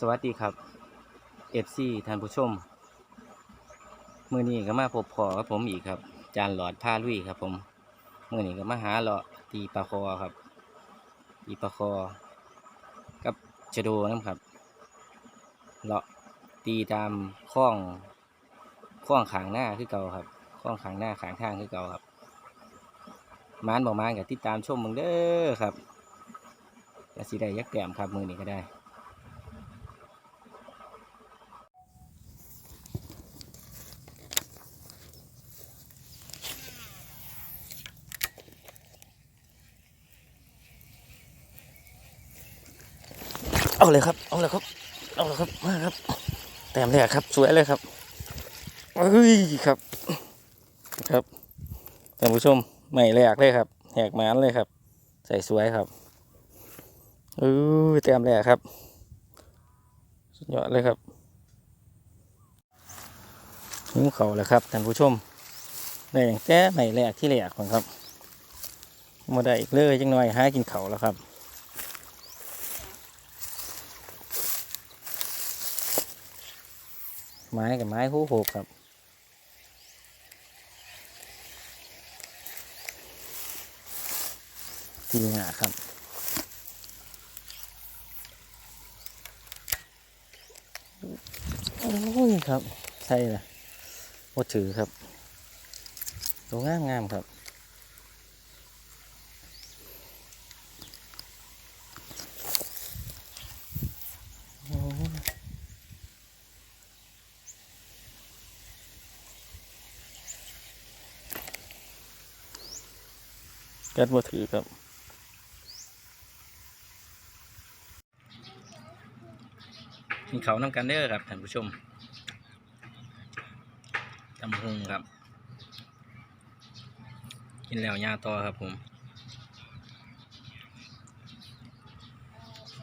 สวัสดีครับเอฟซีท่านผู้ชม มือนี้ก็มาพบพอกับผมอีกครับ จานหลอดผ้าลุยครับ ผม มือนี้ก็มาหาเลาะตีปลาคอครับ ตีปลาคอ กับชะโดน้ำครับเลาะตีตามคล้องคล้องขางหน้าคือเก่าครับคล้องขางหน้าขางทางคือเก่าครับมานบอกมานกับติดตามชมมึงเด้อครับจะสีได้ยักแก้มครับมือนี้ก็ได้ เอาเลยครับ เอาเลยครับ เอาเลยครับ มาครับ แต้มแรกครับ สวยเลยครับเฮ้ยครับ ครับท่านผู้ชมใหม่แรกเลยครับ แหกหมานเลยครับ ใส่สวยครับเออแต้มแรกครับ สุดยอดเลยครับหิวเขาเลยครับท่านผู้ชมได้อย่างแต้ใหม่แรกที่แรกของครับมาได้อีกเลยจังหน่อยหากินเขาแล้วครับ ไม้กับไม้คู่หกครับทีหนาครับโอ้ยครับใช่เลยวถือครับตัวงามงามครับ กัดบ่ถือครับกินเขาวน้ำกันเด้อครับท่านผู้ชมตำหุงครับ กินแล้วยาต่อครับผม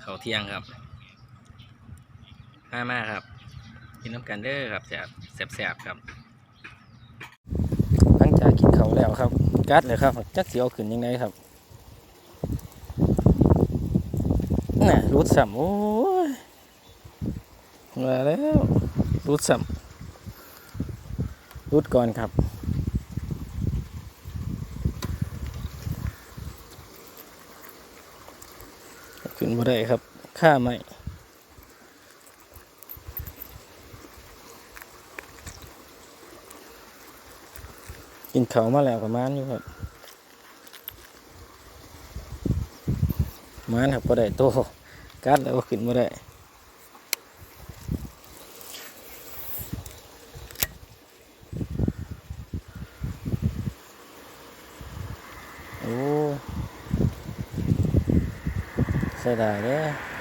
เขาวเที่ยงครับมามาครับ กินน้ำกันเด้อครับแสบแสบๆครับ หลังจากกินเขาวแล้วครับ กัดเลยครับจักสีเอาขึ้นยังไงครับน่ะรูดสัมโอ้ยมาแล้วรูดสัมรูดก่อนครับขึ้นมาได้ครับค่าไม่ กินเขามาแล้วประมาณอยู่ครับมานครับพอได้โตกัดแล้วก็ขึ้นมาได้โอ้ใส่ได้เลย